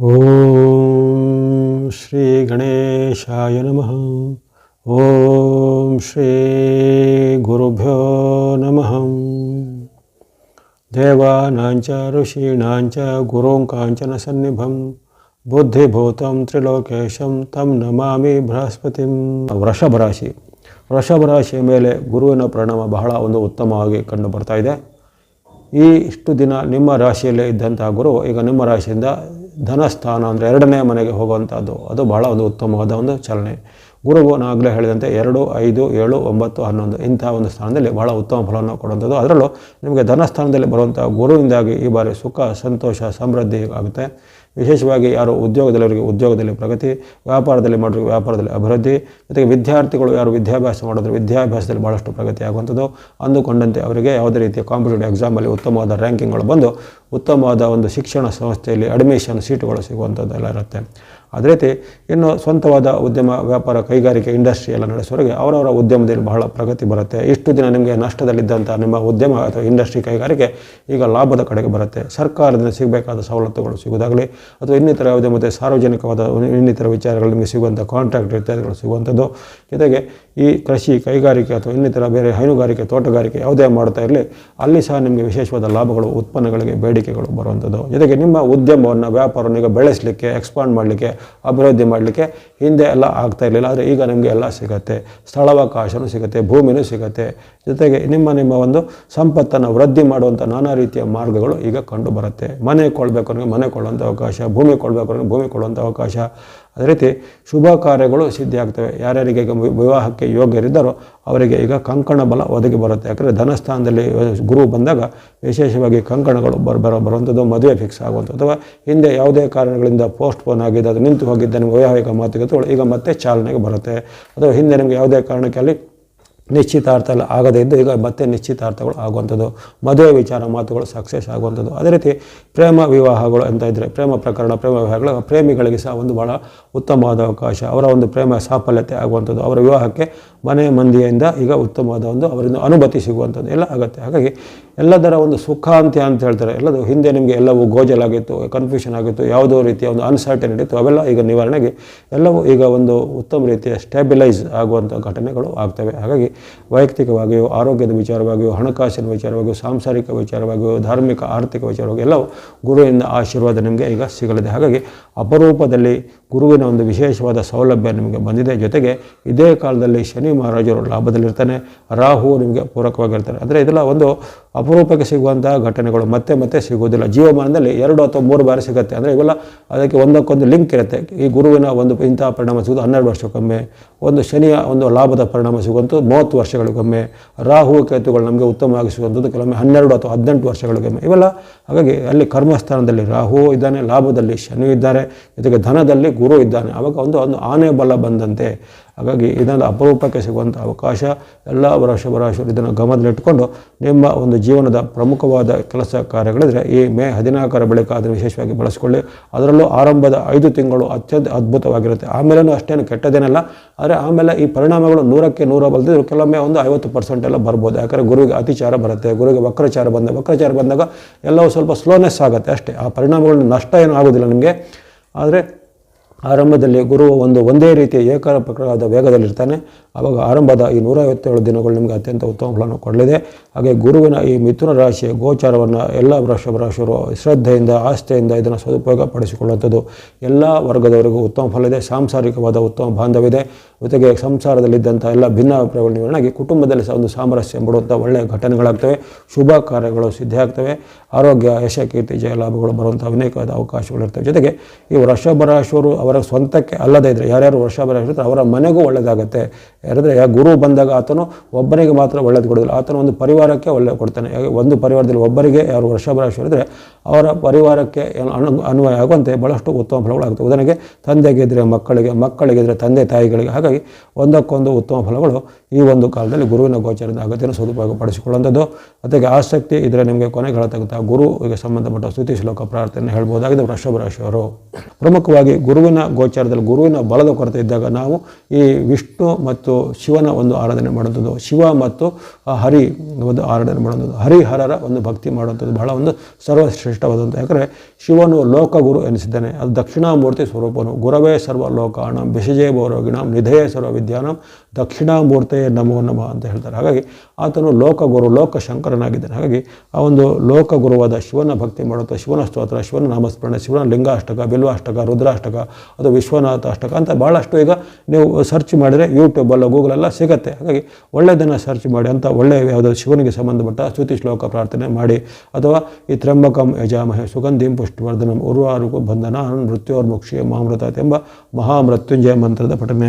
ಓಂ ಶ್ರೀ ಗಣೇಶಾಯ ನಮಃ. ಓಂ ಶ್ರೀ ಗುರುಭ್ಯೋ ನಮಃ. ದೇವಾನಾಂಚ, ಋಷೀಣಾಂಚ ಗುರುಂ ಕಾಂಚನ ಸನ್ನಿಭಂ. ಬುದ್ಧಿಭೂತಂ, ತ್ರಿಲೋಕೇಶಂ, ತಂ ನಮಾಮಿ ಬೃಹಸ್ಪತಿಂ. ವೃಷಭ ರಾಶಿ. ವೃಷಭ ರಾಶಿಯ ಮೇಲೆ ಗುರುವಿನ ಪರಿಣಾಮ ಬಹಳ ಒಂದು ಉತ್ತಮವಾಗಿ ಕಂಡು ಬರ್ತಾ ಇದೆ. ಈ ಇಷ್ಟು ದಿನ ನಿಮ್ಮ ರಾಶಿಯಲ್ಲೇ ಇದ್ದಂತಹ ಗುರು ಈಗ ನಿಮ್ಮ ರಾಶಿಯಿಂದ ಧನಸ್ಥಾನ ಅಂದರೆ ಎರಡನೇ ಮನೆಗೆ ಹೋಗುವಂಥದ್ದು. ಅದು ಬಹಳ ಒಂದು ಉತ್ತಮವಾದ ಒಂದು ಚಲನೆ. ಗುರುವು ನಾಗಲೇ ಹೇಳಿದಂತೆ ಎರಡು, ಐದು, ಏಳು, ಒಂಬತ್ತು, ಹನ್ನೊಂದು ಇಂತಹ ಒಂದು ಸ್ಥಾನದಲ್ಲಿ ಬಹಳ ಉತ್ತಮ ಫಲವನ್ನು ಕೊಡುವಂಥದ್ದು. ಅದರಲ್ಲೂ ನಿಮಗೆ ಧನಸ್ಥಾನದಲ್ಲಿ ಬರುವಂಥ ಗುರುವಿಂದಾಗಿ ಈ ಬಾರಿ ಸುಖ, ಸಂತೋಷ, ಸಮೃದ್ಧಿ ಆಗುತ್ತೆ. ವಿಶೇಷವಾಗಿ ಯಾರು ಉದ್ಯೋಗದಲ್ಲಿವರಿಗೆ ಉದ್ಯೋಗದಲ್ಲಿ ಪ್ರಗತಿ, ವ್ಯಾಪಾರದಲ್ಲಿ ಮಾಡೋರಿಗೆ ವ್ಯಾಪಾರದಲ್ಲಿ ಅಭಿವೃದ್ಧಿ, ಜೊತೆಗೆ ವಿದ್ಯಾರ್ಥಿಗಳು ಯಾರು ವಿದ್ಯಾಭ್ಯಾಸ ಮಾಡಿದ್ರೆ ವಿದ್ಯಾಭ್ಯಾಸದಲ್ಲಿ ಭಾಳಷ್ಟು ಪ್ರಗತಿ ಆಗುವಂಥದ್ದು ಅಂದುಕೊಂಡಂತೆ ಅವರಿಗೆ ಯಾವುದೇ ರೀತಿಯ ಕಾಂಪಿಟೇಟಿವ್ ಎಕ್ಸಾಮಲ್ಲಿ ಉತ್ತಮವಾದ ರ್ಯಾಂಕಿಂಗ್ಗಳು ಬಂದು ಉತ್ತಮವಾದ ಒಂದು ಶಿಕ್ಷಣ ಸಂಸ್ಥೆಯಲ್ಲಿ ಅಡ್ಮಿಷನ್ ಸೀಟುಗಳು ಸಿಗುವಂಥದ್ದೆಲ್ಲ ಇರುತ್ತೆ. ಅದೇ ರೀತಿ ಇನ್ನು ಸ್ವಂತವಾದ ಉದ್ಯಮ, ವ್ಯಾಪಾರ, ಕೈಗಾರಿಕೆ ಇಂಡಸ್ಟ್ರಿ ಎಲ್ಲ ನಡೆಸೋರಿಗೆ ಅವರವರ ಉದ್ಯಮದಲ್ಲಿ ಬಹಳ ಪ್ರಗತಿ ಬರುತ್ತೆ. ಇಷ್ಟು ದಿನ ನಿಮಗೆ ನಷ್ಟದಲ್ಲಿದ್ದಂಥ ನಿಮ್ಮ ಉದ್ಯಮ ಅಥವಾ ಇಂಡಸ್ಟ್ರಿ ಕೈಗಾರಿಕೆ ಈಗ ಲಾಭದ ಕಡೆಗೆ ಬರುತ್ತೆ. ಸರ್ಕಾರದಿಂದ ಸಿಗಬೇಕಾದ ಸವಲತ್ತುಗಳು ಸಿಗೋದಾಗಲಿ ಅಥವಾ ಇನ್ನಿತರ ಯಾವುದೇ ಮತ್ತು ಸಾರ್ವಜನಿಕವಾದ ಇನ್ನಿತರ ವಿಚಾರಗಳು ನಿಮಗೆ ಸಿಗುವಂಥ ಕಾಂಟ್ರಾಕ್ಟ್ ಇತ್ಯಾದಿಗಳು ಸಿಗುವಂಥದ್ದು. ಜೊತೆಗೆ ಈ ಕೃಷಿ, ಕೈಗಾರಿಕೆ ಅಥವಾ ಇನ್ನಿತರ ಬೇರೆ ಹೈನುಗಾರಿಕೆ, ತೋಟಗಾರಿಕೆ ಯಾವುದೇ ಮಾಡ್ತಾ ಇರಲಿ, ಅಲ್ಲಿ ಸಹ ನಿಮಗೆ ವಿಶೇಷವಾದ ಲಾಭಗಳು, ಉತ್ಪನ್ನಗಳಿಗೆ ಬೇಡಿಕೆಗಳು ಬರುವಂಥದ್ದು. ಜೊತೆಗೆ ನಿಮ್ಮ ಉದ್ಯಮವನ್ನು ವ್ಯಾಪಾರವನ್ನು ಈಗ ಬೆಳೆಸಲಿಕ್ಕೆ ಎಕ್ಸ್ಪಾಂಡ್ ಮಾಡಲಿಕ್ಕೆ ಅಭಿವೃದ್ಧಿ ಮಾಡಲಿಕ್ಕೆ ಹಿಂದೆ ಎಲ್ಲ ಆಗ್ತಾ ಇರಲಿಲ್ಲ. ಆದರೆ ಈಗ ನಿಮಗೆ ಎಲ್ಲ ಸಿಗುತ್ತೆ. ಸ್ಥಳಾವಕಾಶನೂ ಸಿಗುತ್ತೆ, ಭೂಮಿನೂ ಸಿಗುತ್ತೆ. ಜೊತೆಗೆ ನಿಮ್ಮ ನಿಮ್ಮ ಒಂದು ಸಂಪತ್ತನ್ನು ವೃದ್ಧಿ ಮಾಡುವಂಥ ನಾನಾ ರೀತಿಯ ಮಾರ್ಗಗಳು ಈಗ ಕಂಡು ಬರುತ್ತೆ. ಮನೆ ಕೊಡಬೇಕು ಅಂದರೆ ಮನೆ ಕೊಳ್ಳುವಂಥ ಅವಕಾಶ, ಭೂಮಿ ಕೊಡಬೇಕು ಅಂದರೆ ಭೂಮಿ ಕೊಡುವಂಥ ಅವಕಾಶ ಅದೇ ರೀತಿ ಶುಭ ಕಾರ್ಯಗಳು ಸಿದ್ಧಿಯಾಗ್ತವೆ. ಯಾರ್ಯಾರಿಗೆ ಈಗ ವಿವಾಹಕ್ಕೆ ಯೋಗ್ಯರಿದ್ದಾರೋ ಅವರಿಗೆ ಈಗ ಕಂಕಣ ಬಲ ಒದಗಿ ಬರುತ್ತೆ. ಯಾಕಂದರೆ ಧನಸ್ಥಾನದಲ್ಲಿ ಗುರು ಬಂದಾಗ ವಿಶೇಷವಾಗಿ ಕಂಕಣಗಳು ಬರ, ಬರೋ, ಬರುವಂಥದ್ದು ಮದುವೆ ಫಿಕ್ಸ್ ಆಗುವಂಥದ್ದು. ಅಥವಾ ಹಿಂದೆ ಯಾವುದೇ ಕಾರಣಗಳಿಂದ ಪೋಸ್ಟ್ಪೋನ್ ಆಗಿದೆ ಅದು ನಿಂತು ಹೋಗಿದ್ದ ನಿಮ್ಮ ವೈವಾಹಿಕ ಮಾತುಕತೆಗಳು ಈಗ ಮತ್ತೆ ಚಾಲನೆಗೆ ಬರುತ್ತೆ. ಅಥವಾ ಹಿಂದೆ ನಿಮಗೆ ಯಾವುದೇ ಕಾರಣಕ್ಕೆ ಅಲ್ಲಿ ನಿಶ್ಚಿತಾರ್ಥ ಎಲ್ಲ ಆಗದೇ ಇದ್ದು ಈಗ ಮತ್ತೆ ನಿಶ್ಚಿತಾರ್ಥಗಳು ಆಗುವಂಥದ್ದು. ಮದುವೆ ವಿಚಾರ ಮಾತುಗಳು ಸಕ್ಸಸ್ ಆಗುವಂಥದ್ದು. ಅದೇ ರೀತಿ ಪ್ರೇಮ ವಿವಾಹಗಳು ಅಂತ ಇದ್ದರೆ ಪ್ರೇಮ ಪ್ರಕರಣ, ಪ್ರೇಮ ವಿವಾಹಗಳು ಪ್ರೇಮಿಗಳಿಗೆ ಸಹ ಒಂದು ಭಾಳ ಉತ್ತಮವಾದ ಅವಕಾಶ. ಅವರ ಒಂದು ಪ್ರೇಮ ಸಾಫಲ್ಯತೆ ಆಗುವಂಥದ್ದು. ಅವರ ವಿವಾಹಕ್ಕೆ ಮನೆ ಮಂದಿಯಿಂದ ಈಗ ಉತ್ತಮವಾದ ಒಂದು ಅವರಿಂದ ಅನುಮತಿ ಸಿಗುವಂಥದ್ದು ಎಲ್ಲ ಆಗುತ್ತೆ. ಹಾಗಾಗಿ ಎಲ್ಲದರ ಒಂದು ಸುಖಾಂತ್ಯ ಅಂತ ಹೇಳ್ತಾರೆ. ಎಲ್ಲದು ಹಿಂದೆ ನಿಮಗೆ ಎಲ್ಲವೂ ಗೋಜಲಾಗಿತ್ತು ಕನ್ಫ್ಯೂಷನ್ ಆಗಿತ್ತು, ಯಾವುದೋ ರೀತಿಯ ಒಂದು ಅನ್ಸರ್ಟನಿಟಿ ಇತ್ತು, ಅವೆಲ್ಲ ಈಗ ನಿವಾರಣೆಗೆ ಎಲ್ಲವೂ ಈಗ ಒಂದು ಉತ್ತಮ ರೀತಿಯ ಸ್ಟೆಬಿಲೈಸ್ ಆಗುವಂಥ ಘಟನೆಗಳು ಆಗ್ತವೆ. ಹಾಗಾಗಿ ವೈಯಕ್ತಿಕವಾಗಿಯೂ, ಆರೋಗ್ಯದ ವಿಚಾರವಾಗಿಯೂ, ಹಣಕಾಸಿನ ವಿಚಾರವಾಗಿಯೂ, ಸಾಂಸಾರಿಕ ವಿಚಾರವಾಗಿಯೂ, ಧಾರ್ಮಿಕ, ಆರ್ಥಿಕ ವಿಚಾರವಾಗಿ ಎಲ್ಲವೂ ಗುರುವಿನ ಆಶೀರ್ವಾದ ನಿಮಗೆ ಈಗ ಸಿಗಲಿದೆ. ಹಾಗಾಗಿ ಅಪರೂಪದಲ್ಲಿ ಗುರುವಿನ ಒಂದು ವಿಶೇಷವಾದ ಸೌಲಭ್ಯ ನಿಮಗೆ ಬಂದಿದೆ. ಜೊತೆಗೆ ಇದೇ ಕಾಲದಲ್ಲಿ ಶನಿ ಮಹಾರಾಜರು ಲಾಭದಲ್ಲಿರ್ತಾನೆ ರಾಹು ನಿಮಗೆ ಪೂರಕವಾಗಿರ್ತಾರೆ ಅಂದರೆ ಇದೆಲ್ಲ ಒಂದು ಅಪರೂಪಕ್ಕೆ ಸಿಗುವಂತಹ ಘಟನೆಗಳು ಮತ್ತೆ ಮತ್ತೆ ಸಿಗುವುದಿಲ್ಲ. ಜೀವಮಾನದಲ್ಲಿ ಎರಡು ಅಥವಾ ಮೂರು ಬಾರಿ ಸಿಗುತ್ತೆ. ಅಂದರೆ ಇವೆಲ್ಲ ಅದಕ್ಕೆ ಒಂದಕ್ಕೊಂದು ಲಿಂಕ್ ಇರುತ್ತೆ. ಈ ಗುರುವಿನ ಒಂದು ಇಂತಹ ಪರಿಣಾಮ ಸಿಗೋದು ಹನ್ನೆರಡು ವರ್ಷಕ್ಕೊಮ್ಮೆ. ಒಂದು ಶನಿಯ ಒಂದು ಲಾಭದ ಪರಿಣಾಮ ಸಿಗುವಂಥದ್ದು ಮೂವತ್ತು ವರ್ಷಗಳಿಗೊಮ್ಮೆ. ರಾಹು ಕೇತುಗಳು ನಮಗೆ ಉತ್ತಮವಾಗಿ ಸಿಗುವಂಥದ್ದು ಕೆಲವೊಮ್ಮೆ ಹನ್ನೆರಡು ಅಥವಾ ಹದಿನೆಂಟು ವರ್ಷಗಳಿಗೊಮ್ಮೆ. ಇವೆಲ್ಲ ಹಾಗಾಗಿ ಅಲ್ಲಿ ಕರ್ಮಸ್ಥಾನದಲ್ಲಿ ರಾಹು ಇದ್ದಾನೆ, ಲಾಭದಲ್ಲಿ ಶನಿ ಇದ್ದಾರೆ. ಜೊತೆಗೆ ಧನದಲ್ಲಿ ಗುರು ಇದ್ದಾನೆ. ಆವಾಗ ಒಂದು ಒಂದು ಆನೆ ಬಲ ಬಂದಂತೆ. ಹಾಗಾಗಿ ಇದನ್ನು ಅಪರೂಪಕ್ಕೆ ಸಿಗುವಂಥ ಅವಕಾಶ. ಎಲ್ಲ ವೃಷಭರಾಶಿಯರು ಇದನ್ನು ಗಮನದಲ್ಲಿಟ್ಟುಕೊಂಡು ನಿಮ್ಮ ಒಂದು ಜೀವನದ ಪ್ರಮುಖವಾದ ಕೆಲಸ ಕಾರ್ಯಗಳಿದ್ರೆ ಈ ಮೇ ಹದಿನಾಲ್ಕರ ಬಳಿಕ ಅದನ್ನು ವಿಶೇಷವಾಗಿ ಬಳಸಿಕೊಳ್ಳಿ. ಅದರಲ್ಲೂ ಆರಂಭದ ಐದು ತಿಂಗಳು ಅತ್ಯಂತ ಅದ್ಭುತವಾಗಿರುತ್ತೆ. ಆಮೇಲೂ ಅಷ್ಟೇನು ಕೆಟ್ಟದೇನಲ್ಲ ಆದರೆ ಆಮೇಲೆ ಈ ಪರಿಣಾಮಗಳು ನೂರಕ್ಕೆ ನೂರ ಬಲ್ದಿದ್ರು ಕೆಲವೊಮ್ಮೆ ಒಂದು ಐವತ್ತು ಪರ್ಸೆಂಟ್ ಎಲ್ಲ ಬರ್ಬೋದು. ಯಾಕಂದರೆ ಗುರುವಿಗೆ ಅತಿಚಾರ ಬರುತ್ತೆ, ಗುರುವಿಗೆ ವಕ್ರಚಾರ ಬಂದ, ವಕ್ರಚಾರ ಬಂದಾಗ ಎಲ್ಲವೂ ಸ್ವಲ್ಪ ಸ್ಲೋನೆಸ್ ಆಗುತ್ತೆ ಅಷ್ಟೇ. ಆ ಪರಿಣಾಮಗಳು ನಷ್ಟ ಏನೂ ಆಗೋದಿಲ್ಲ ನಿಮಗೆ. ಆದರೆ ಆರಂಭದಲ್ಲಿ ಗುರು ಒಂದು ಒಂದೇ ರೀತಿಯ ಏಕ ಪ್ರಕಾರದ ವೇಗದಲ್ಲಿರ್ತಾನೆ. ಆವಾಗ ಆರಂಭದ ಈ ನೂರೈವತ್ತೇಳು ದಿನಗಳು ನಿಮಗೆ ಅತ್ಯಂತ ಉತ್ತಮ ಫಲವನ್ನು ಕೊಡಲಿದೆ. ಹಾಗೆ ಗುರುವಿನ ಈ ಮಿಥುನ ರಾಶಿಯ ಗೋಚಾರವನ್ನು ಎಲ್ಲ ವೃಷಭ ರಾಶಿಯರು ಶ್ರದ್ಧೆಯಿಂದ, ಆಸ್ಥೆಯಿಂದ ಇದನ್ನು ಸದುಪಯೋಗ ಪಡಿಸಿಕೊಳ್ಳುವಂಥದ್ದು ಎಲ್ಲ ವರ್ಗದವರಿಗೂ ಉತ್ತಮ ಫಲ ಇದೆ. ಸಾಂಸಾರಿಕವಾದ ಉತ್ತಮ ಬಾಂಧವಿದೆ ಜೊತೆಗೆ ಸಂಸಾರದಲ್ಲಿದ್ದಂಥ ಎಲ್ಲ ಭಿನ್ನಾಭಿಪ್ರಾಯಗಳು ನಿವಾರಣೆಯಾಗಿ ಕುಟುಂಬದಲ್ಲಿ ಸಹ ಒಂದು ಸಾಮರಸ್ಯ ಎಂಬುವಂಥ ಒಳ್ಳೆಯ ಘಟನೆಗಳಾಗ್ತವೆ. ಶುಭ ಕಾರ್ಯಗಳು ಸಿದ್ಧಿಯಾಗ್ತವೆ. ಆರೋಗ್ಯ ಯಶ ಕೀರ್ತಿ ಜಯ ಲಾಭಗಳು ಬರುವಂಥ ಅನೇಕವಾದ ಅವಕಾಶಗಳಿರ್ತವೆ. ಜೊತೆಗೆ ಈ ವೃಷಭ ರಾಶಿಯವರು ಅವರ ಸ್ವಂತಕ್ಕೆ ಅಲ್ಲದೇ ಇದ್ದರೆ ಯಾರ್ಯಾರು ವರ್ಷ ಬರ ಇರ್ತಾರೆ ಅವರ ಮನೆಗೂ ಒಳ್ಳೆಯದಾಗುತ್ತೆ ಯಾರಂದರೆ ಗುರು ಬಂದಾಗ ಆತನು ಒಬ್ಬನಿಗೆ ಮಾತ್ರ ಒಳ್ಳೇದು ಕೊಡೋದಿಲ್ಲ ಆತನು ಒಂದು ಪರಿವಾರಕ್ಕೆ ಒಳ್ಳೆ ಕೊಡ್ತಾನೆ. ಒಂದು ಪರಿವಾರದಲ್ಲಿ ಒಬ್ಬರಿಗೆ ಯಾರು ವರ್ಷ ಇದ್ದರೆ ಅವರ ಪರಿವಾರಕ್ಕೆ ಅನು ಅನ್ವಯ ಆಗುವಂತೆ ಭಾಳಷ್ಟು ಉತ್ತಮ ಫಲಗಳಾಗುತ್ತೆ ಉದಾಹರಣೆಗೆ ತಂದೆಗಿದ್ದರೆ ಮಕ್ಕಳಿಗೆ, ಮಕ್ಕಳಿಗಿದ್ರೆ ತಂದೆ ತಾಯಿಗಳಿಗೆ ಹಾಗಾಗಿ ಒಂದಕ್ಕೊಂದು ಉತ್ತಮ ಫಲಗಳು ಈ ಒಂದು ಕಾಲದಲ್ಲಿ ಗುರುವಿನ ಗೋಚರದ ಅಗತ್ಯನ ಸದುಪಯೋಗ ಪಡಿಸಿಕೊಳ್ಳುವಂಥದ್ದು ಅದಕ್ಕೆ ಆಸಕ್ತಿ ಇದ್ದರೆ ನಿಮಗೆ ಕೊನೆಗೆ ಹೇಳ್ತಕ್ಕಂಥ ಗುರುವಿಗೆ ಸಂಬಂಧಪಟ್ಟ ಸ್ತುತಿ ಶ್ಲೋಕ ಪ್ರಾರ್ಥನೆ ಹೇಳ್ಬೋದಾಗಿದೆ. ವೃಷಭ ರಾಶಿಯವರು ಪ್ರಮುಖವಾಗಿ ಗುರುವಿನ ಗೋಚಾರದಲ್ಲಿ ಗುರುವಿನ ಬಲದ ಕೊರತೆ ಇದ್ದಾಗ ನಾವು ಈ ವಿಷ್ಣು ಮತ್ತು ಶಿವನ ಒಂದು ಆರಾಧನೆ ಮಾಡುವಂಥದ್ದು. ಶಿವ ಮತ್ತು ಹರಿ ಒಂದು ಆರಾಧನೆ ಮಾಡುವಂಥದ್ದು. ಹರಿಹರರ ಒಂದು ಭಕ್ತಿ ಮಾಡುವಂಥದ್ದು ಬಹಳ ಒಂದು ಸರ್ವಶ್ರೇಷ್ಠವಾದಂಥ. ಯಾಕಂದರೆ ಶಿವನು ಲೋಕಗುರು ಎನಿಸಿದ್ದಾನೆ. ಅದು ದಕ್ಷಿಣಾಮೂರ್ತಿ ಸ್ವರೂಪನು. ಗುರವೇ ಸರ್ವ ಲೋಕಾಣಂ ಬಿಷಜೇ ಭೌರೋಗಿಣಂ ನಿಧಯ ಸರ್ವ ವಿದ್ಯಾನಂ ದಕ್ಷಿಣಾಮೂರ್ತೆಯೇ ನಮೋ ನಮ ಅಂತ ಹೇಳ್ತಾರೆ. ಹಾಗಾಗಿ ಆತನು ಲೋಕಗುರು ಲೋಕ ಶಂಕರನಾಗಿದ್ದಾನೆ ಹಾಗಾಗಿ ಆ ಒಂದು ಲೋಕಗುರುವಾದ ಶಿವನ ಭಕ್ತಿ ಮಾಡುತ್ತಾ, ಶಿವನ ಸ್ತೋತ್ರ, ಶಿವನ ನಾಮಸ್ಮರಣೆ, ಶಿವನ ಲಿಂಗಾಷ್ಟಕ, ಬಿಲ್ವಾಷ್ಟಕ, ರುದ್ರಾಷ್ಟಕ, ಅದು ವಿಶ್ವನಾಥ ಅಷ್ಟಕ ಅಂತ ಭಾಳಷ್ಟು ಈಗ ನೀವು ಸರ್ಚ್ ಮಾಡಿದರೆ ಯೂಟ್ಯೂಬಲ್ಲ ಗೂಗಲೆಲ್ಲ ಸಿಗುತ್ತೆ. ಹಾಗಾಗಿ ಒಳ್ಳೆಯದನ್ನು ಸರ್ಚ್ ಮಾಡಿ, ಅಂತ ಒಳ್ಳೆಯ ಯಾವುದಾದ್ರು ಶಿವನಿಗೆ ಸಂಬಂಧಪಟ್ಟ ಸ್ತುತಿ ಶ್ಲೋಕ ಪ್ರಾರ್ಥನೆ ಮಾಡಿ. ಅಥವಾ ಈ ತ್ರಂಬಕಂ ಯಜಾಮಹೆ ಸುಗಂಧಿಂ ಪುಷ್ಟಿವರ್ಧನಂ ಉರ್ವಾರುಕು ಬಂಧನ ಮೃತ್ಯೋರ್ಮುಕ್ಷೇ ಮಾಮೃತ ಎಂಬ ಮಹಾಮೃತ್ಯುಂಜಯ ಮಂತ್ರದ ಪಠನೆ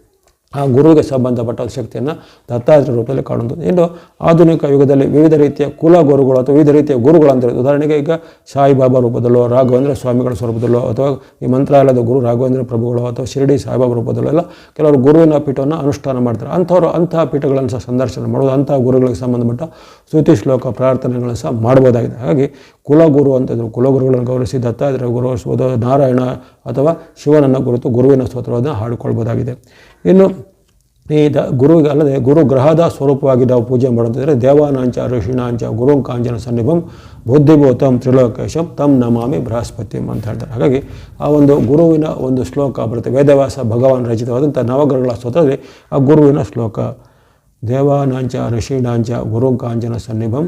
ಆ ಗುರುವಿಗೆ ಸಂಬಂಧಪಟ್ಟ ಶಕ್ತಿಯನ್ನು ದತ್ತಾತ್ರೇಯ ರೂಪದಲ್ಲಿ ಕಾಣುವುದು ಇನ್ನು ಆಧುನಿಕ ಯುಗದಲ್ಲಿ ವಿವಿಧ ರೀತಿಯ ಕುಲ ಗುರುಗಳು ಅಥವಾ ವಿವಿಧ ರೀತಿಯ ಗುರುಗಳು ಅಂತ ಉದಾಹರಣೆಗೆ ಈಗ ಸಾಯಿಬಾಬಾ ರೂಪದಲ್ಲೋ, ರಾಘವೇಂದ್ರ ಸ್ವಾಮಿಗಳ ಸ್ವರೂಪದಲ್ಲೋ ಅಥವಾ ಈ ಮಂತ್ರಾಲಯದ ಗುರು ರಾಘವೇಂದ್ರ ಪ್ರಭುಗಳು ಅಥವಾ ಶಿರಡಿ ಸಾಯಿಬಾಬಾ ರೂಪದಲ್ಲೋ ಎಲ್ಲ ಕೆಲವರು ಗುರುವಿನ ಪೀಠವನ್ನು ಅನುಷ್ಠಾನ ಮಾಡ್ತಾರೆ. ಅಂಥವರು ಅಂತಹ ಪೀಠಗಳನ್ನು ಸಹ ಸಂದರ್ಶನ ಮಾಡೋದು ಅಂತಹ ಗುರುಗಳಿಗೆ ಸಂಬಂಧಪಟ್ಟ ಸ್ತುತಿ ಶ್ಲೋಕ ಪ್ರಾರ್ಥನೆಗಳನ್ನು ಸಹ ಮಾಡ್ಬೋದಾಗಿದೆ. ಹಾಗಾಗಿ ಕುಲಗುರು ಅಂತಂದರು ಕುಲಗುರುಗಳನ್ನು ಗೌರವಿಸಿ ದತ್ತಾತ್ರೇಯ ಗೌರವಿಸ್ಬೋದು ನಾರಾಯಣ ಅಥವಾ ಶಿವನನ್ನು ಕುರಿತು ಗುರುವಿನ ಸ್ತೋತ್ರವನ್ನು ಹಾಡಿಕೊಳ್ಬೋದಾಗಿದೆ. ಇನ್ನು ಈ ದ ಗುರುವಿಗೆ ಅಲ್ಲದೆ ಗುರು ಗ್ರಹದ ಸ್ವರೂಪವಾಗಿ ನಾವು ಪೂಜೆ ಮಾಡುತ್ತಿದ್ದರೆ ದೇವಾನಾಂಚ, ಋಷಿಣಾಂಚ ಗುರುಂ ಕಾಂಚನ ಸನ್ನಿಭಂ, ಬುದ್ಧಿಭೂತಂ, ತ್ರಿಲೋಕೇಶಂ ತಮ್ ನಮಾಮಿ ಬೃಹಸ್ಪತಿಂ ಅಂತ ಹೇಳ್ತಾರೆ. ಹಾಗಾಗಿ ಆ ಒಂದು ಗುರುವಿನ ಒಂದು ಶ್ಲೋಕ ಬರುತ್ತೆ. ವೇದವ್ಯಾಸ ಭಗವಾನ್ ರಚಿತವಾದಂಥ ನವಗ್ರಹಗಳ ಸ್ತೋತ್ರದಲ್ಲಿ ಆ ಗುರುವಿನ ಶ್ಲೋಕ ದೇವಾನಾಂಚ, ಋಷಿಣಾಂಚ ಗುರುಂ ಕಾಂಚನ ಸನ್ನಿಭಂ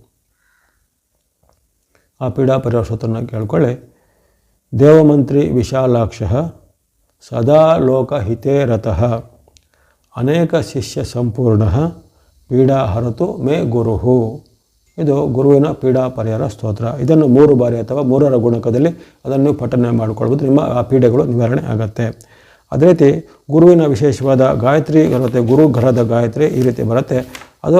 ಆ ಪೀಡಾ ಪರಿಹಾರ ಕೇಳ್ಕೊಳ್ಳಿ. ದೇವಮಂತ್ರಿ ವಿಶಾಲಾಕ್ಷ ಸದಾ ಲೋಕ ಹಿತೇ ರತಃ. ಅನೇಕ ಶಿಷ್ಯ ಸಂಪೂರ್ಣ ಪೀಡಾ ಹರತು ಮೇ ಗುರುಹು. ಇದು ಗುರುವಿನ ಪೀಡಾ ಪರಿಹಾರ ಸ್ತೋತ್ರ. ಇದನ್ನು ಮೂರು ಬಾರಿ ಅಥವಾ ಮೂರರ ಗುಣಕದಲ್ಲಿ ಅದನ್ನು ಪಠನೆ ಮಾಡಿಕೊಳ್ಬೋದು. ನಿಮ್ಮ ಆ ಪೀಡೆಗಳು ನಿವಾರಣೆ ಆಗುತ್ತೆ. ಅದೇ ರೀತಿ ಗುರುವಿನ ವಿಶೇಷವಾದ ಗಾಯತ್ರಿ ಗುರು ಗ್ರಹದ ಗಾಯತ್ರಿ ಈ ರೀತಿ ಬರುತ್ತೆ. ಅದು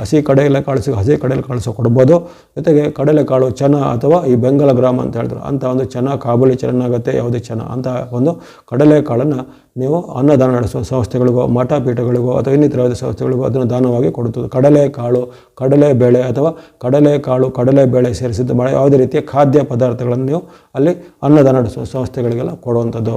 ಹಸಿ ಕಡಲೆಕಾಳು ಸಿಗ ಹಸಿ ಕಡಲೆಕಾಳು ಸಹ ಕೊಡ್ಬೋದು. ಜೊತೆಗೆ ಕಡಲೆಕಾಳು ಚೆನ್ನ ಅಥವಾ ಈ ಬೆಂಗಲ ಗ್ರಾಮ ಅಂತ ಹೇಳಿದ್ರು. ಅಂಥ ಒಂದು ಚೆನ್ನ ಕಾಬೂಲಿ ಚೆನ್ನಾಗುತ್ತೆ, ಯಾವುದೇ ಚೆನ್ನ ಅಂತಹ ಒಂದು ಕಡಲೆಕಾಳನ್ನು ನೀವು ಅನ್ನದಾನ ನಡೆಸುವ ಸಂಸ್ಥೆಗಳಿಗೋ ಮಠ ಪೀಠಗಳಿಗೋ ಅಥವಾ ಇನ್ನಿತರ ಯಾವುದೇ ಸಂಸ್ಥೆಗಳಿಗೋ ಅದನ್ನು ದಾನವಾಗಿ ಕೊಡುತ್ತದೆ ಕಡಲೆಕಾಳು ಕಡಲೆಬೇಳೆ ಅಥವಾ ಕಡಲೆಕಾಳು ಕಡಲೆಬೇಳೆ ಮಾಡಿ ಯಾವುದೇ ರೀತಿಯ ಖಾದ್ಯ ಪದಾರ್ಥಗಳನ್ನು ನೀವು ಅಲ್ಲಿ ಅನ್ನದಾನ ನಡೆಸುವ ಸಂಸ್ಥೆಗಳಿಗೆಲ್ಲ ಕೊಡುವಂಥದ್ದು.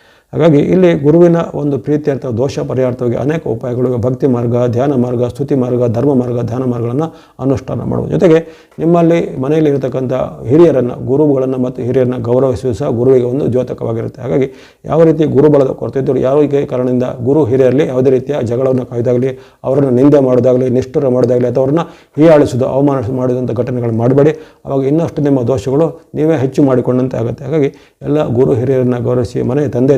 ಹಾಗಾಗಿ ಇಲ್ಲಿ ಗುರುವಿನ ಒಂದು ಪ್ರೀತ್ಯರ್ಥ ದೋಷ ಪರಿಹಾರ್ಥವಾಗಿ ಅನೇಕ ಉಪಾಯಗಳು ಭಕ್ತಿ ಮಾರ್ಗ, ಧ್ಯಾನ ಮಾರ್ಗ, ಸ್ತುತಿ ಮಾರ್ಗ, ಧರ್ಮ ಮಾರ್ಗ, ಧ್ಯಾನ ಮಾರ್ಗಗಳನ್ನು ಅನುಷ್ಠಾನ ಮಾಡುವುದು ಜೊತೆಗೆ ನಿಮ್ಮಲ್ಲಿ ಮನೆಯಲ್ಲಿ ಇರತಕ್ಕಂಥ ಹಿರಿಯರನ್ನು, ಗುರುಗಳನ್ನು ಮತ್ತು ಹಿರಿಯರನ್ನು ಗೌರವಿಸುವ ಸಹ ಗುರುವಿಗೆ ಒಂದು ದ್ಯೋತಕವಾಗಿರುತ್ತೆ. ಹಾಗಾಗಿ ಯಾವ ರೀತಿ ಗುರುಬಲದ ಕೊರತೆ ಇದ್ದರೂ ಯಾವ ಕಾರಣದಿಂದ ಗುರು ಹಿರಿಯರಲ್ಲಿ ಯಾವುದೇ ರೀತಿಯ ಜಗಳವನ್ನು ಕಾಯ್ದಾಗಲಿ, ಅವರನ್ನು ನಿಂದೆ ಮಾಡೋದಾಗಲಿ, ನಿಷ್ಠುರ ಮಾಡೋದಾಗಲಿ ಅಥವಾ ಅವರನ್ನು ಹೀಯಾಳಿಸೋದು, ಅವಮಾನ ಮಾಡಿದಂಥ ಘಟನೆಗಳು ಮಾಡಬೇಡಿ. ಅವಾಗ ಇನ್ನಷ್ಟು ನಿಮ್ಮ ದೋಷಗಳು ನೀವೇ ಹೆಚ್ಚು ಮಾಡಿಕೊಂಡಂತೆ ಆಗುತ್ತೆ. ಹಾಗಾಗಿ ಎಲ್ಲ ಗುರು ಹಿರಿಯರನ್ನು ಗೌರವಿಸಿ ಮನೆ ತಂದೆ